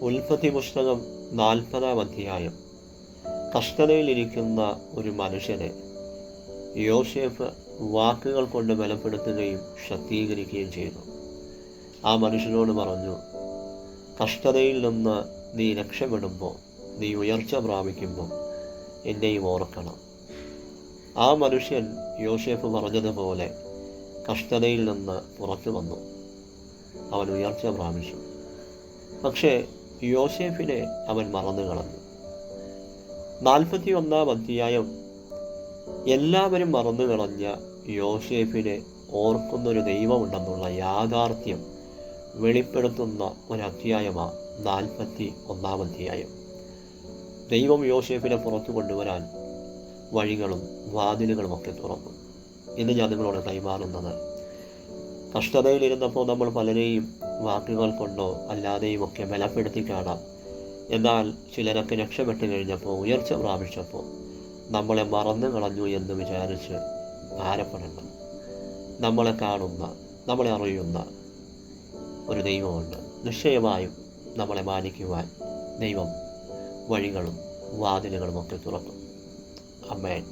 ഉൽപ്പത്തി പുസ്തകം നാൽപ്പതാം അധ്യായം. കഷ്ടതയിലിരിക്കുന്ന ഒരു മനുഷ്യനെ യോസേഫ് വാക്കുകൾ കൊണ്ട് ബലപ്പെടുത്തുകയും ശക്തീകരിക്കുകയും ചെയ്തു. ആ മനുഷ്യനോട് പറഞ്ഞു കഷ്ടതയിൽ നിന്ന് നീ രക്ഷപ്പെടുമ്പോൾ നീ ഉയർച്ച പ്രാപിക്കുമ്പോൾ എന്നെയും ഓർക്കണം. ആ മനുഷ്യൻ യോസേഫ് പറഞ്ഞതുപോലെ കഷ്ടതയിൽ നിന്ന് പുറത്തു വന്നു. അവൻ ഉയർച്ച പ്രാപിച്ചു. പക്ഷേ യോസേഫിനെ അവൻ മറന്നു കളഞ്ഞു. നാൽപ്പത്തി ഒന്നാം അധ്യായം. എല്ലാവരും മറന്നു കളഞ്ഞ യോസേഫിനെ ഓർക്കുന്നൊരു ദൈവമുണ്ടെന്നുള്ള യാഥാർത്ഥ്യം വെളിപ്പെടുത്തുന്ന ഒരു നാൽപ്പത്തി ഒന്നാം അധ്യായം. ദൈവം യോസേഫിനെ പുറത്തു കൊണ്ടുവരാൻ വഴികളും വാതിലുകളും ഒക്കെ തുറന്നു. ഇന്ന് ഞാൻ നിങ്ങളോട് കൈമാറുന്നത് കഷ്ടതയിലിരുന്നപ്പോൾ നമ്മൾ പലരെയും വാക്കുകൾ കൊണ്ടോ അല്ലാതെയും ഒക്കെ ബലപ്പെടുത്തി കാണാം. എന്നാൽ ചിലരൊക്കെ രക്ഷപ്പെട്ട് കഴിഞ്ഞപ്പോൾ ഉയർച്ച പ്രാപിച്ചപ്പോൾ നമ്മളെ മറന്നു കളഞ്ഞു എന്ന് വിചാരിച്ച് ഭാരപ്പെടണം. നമ്മളെ കാണുന്ന നമ്മളെ അറിയുന്ന ഒരു ദൈവമുണ്ട്. നിശ്ചയമായും നമ്മളെ മാനിക്കുവാൻ ദൈവം വഴികളും വാതിലുകളും ഒക്കെ തുറക്കും. അമ്മേൻ